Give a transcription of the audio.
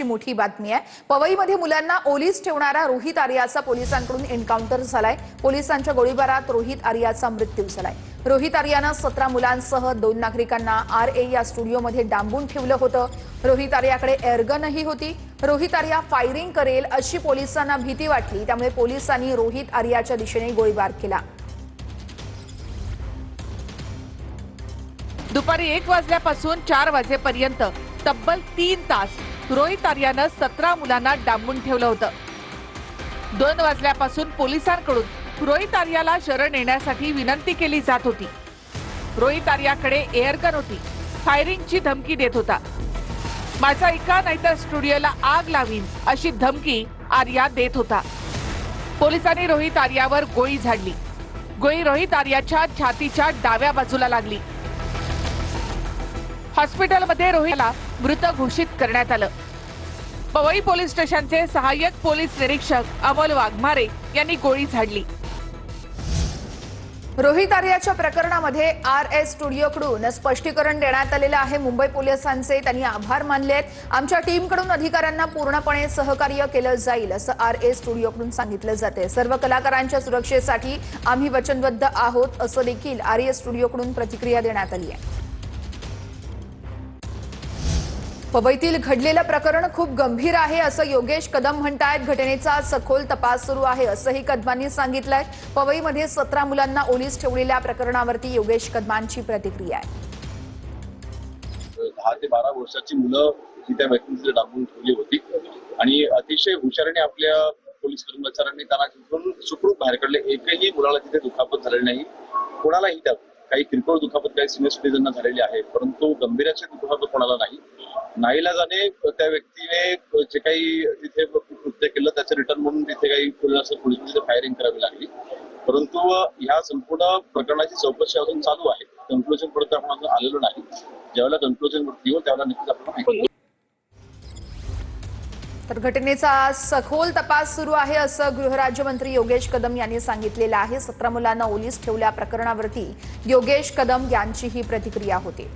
मोठी बातमी आहे. पवईमध्ये मुलांना ओलीस ठेवणारा रोहित आर्याचा पोलिसांकडून एन्काउंटर झालाय. पोलिसांच्या गोळीबारात रोहित आर्याचा मृत्यू झालाय. रोहित आर्यानं सतरा मुलांसह दोन नागरिकांना आर ए या स्टुडिओमध्ये डांबून ठेवलं होतं. रोहित आर्याकडे एअरगनही होती. रोहित आर्या फायरिंग करेल अशी पोलिसांना भीती वाटली. त्यामुळे पोलिसांनी रोहित आर्याच्या दिशेने गोळीबार केला. दुपारी एक वाजल्यापासून चार वाजेपर्यंत तब्बल तीन तास रोहित आर्यानं सतरा मुलांना डांबून ठेवलं होतं. दोन वाजल्यापासून पोलिसांकडून रोहित आर्याला शरण येण्यासाठी विनंती केली जात होती. रोहित आर्याकडे एअरगन होती. फायरिंगची धमकी देत होता. माझा एका नाहीतर स्टुडिओला आग लावीन अशी धमकी आर्या देत होता. पोलिसांनी रोहित आर्यावर गोळी झाडली. गोळी रोहित आर्याच्या छातीच्या डाव्या बाजूला लागली. हॉस्पिटलमध्ये रोहितला मृत घोषित करण्यात आलं. पवई पोलीस स्टेशनचे सहाय्यक पोलीस निरीक्षक अमोल वाघमारे यांनी गोळी झाडली. रोहित आर्याच्या प्रकरणामध्ये आर एस स्टुडिओकडून स्पष्टीकरण देण्यात आलेलं आहे. मुंबई पोलिसांचे त्यांनी आभार मानले आहेत. आमच्या टीमकडून अधिकाऱ्यांना पूर्णपणे सहकार्य केलं जाईल असं आर एस स्टुडिओकडून सांगितलं जाते सर्व कलाकारांच्या सुरक्षेसाठी आम्ही वचनबद्ध आहोत असं देखील आर एस स्टुडिओकडून प्रतिक्रिया देण्यात आली आहे. पवईतील घडलेलं प्रकरण खूप गंभीर आहे असं योगेश कदम म्हणतायत. घटनेचा सखोल तपास सुरू आहे असंही कदमांनी सांगितलंय. पवईमध्ये सतरा मुलांना ओलीस ठेवलेल्या प्रकरणावरती योगेश कदमांची प्रतिक्रिया आहे. दहा ते बारा वर्षाची मुलं ही त्या व्यक्तींचे डांबून ठेवली होती. आणि अतिशय हुशारीने आपल्या पोलीस कर्मचाऱ्यांनी त्यांना तिथून सुखरूप बाहेर काढले. एकही मुलाला तिथे दुखापत झालेली नाही. कोणालाही त्या काही किरकोळ दुखापत काही सिनियर सिटीजनना झालेली आहे परंतु गंभीराची दुखापत कोणाला नाही. नाईलाजाने त्या व्यक्तीने जे काही तिथे कृत्य केलं त्याचं रिटर्न म्हणून तिथे काही पोलिसांची फायरिंग करावी लागली. परंतु ह्या संपूर्ण प्रकरणाची चौकशी अजून चालू आहे. कन्क्लुजन पर्यंत आपण अजून आलेलो नाही. ज्यावेळेला कन्क्लुजन येऊ त्यावेळेला नक्कीच आपण तर घटनेचा सखोल तपास सुरू आहे असं गृहराज्यमंत्री योगेश कदम यांनी सांगितलेलं आहे. सतरा मुलांना ओलीस ठेवल्या प्रकरणावरती योगेश कदम यांची ही प्रतिक्रिया होती.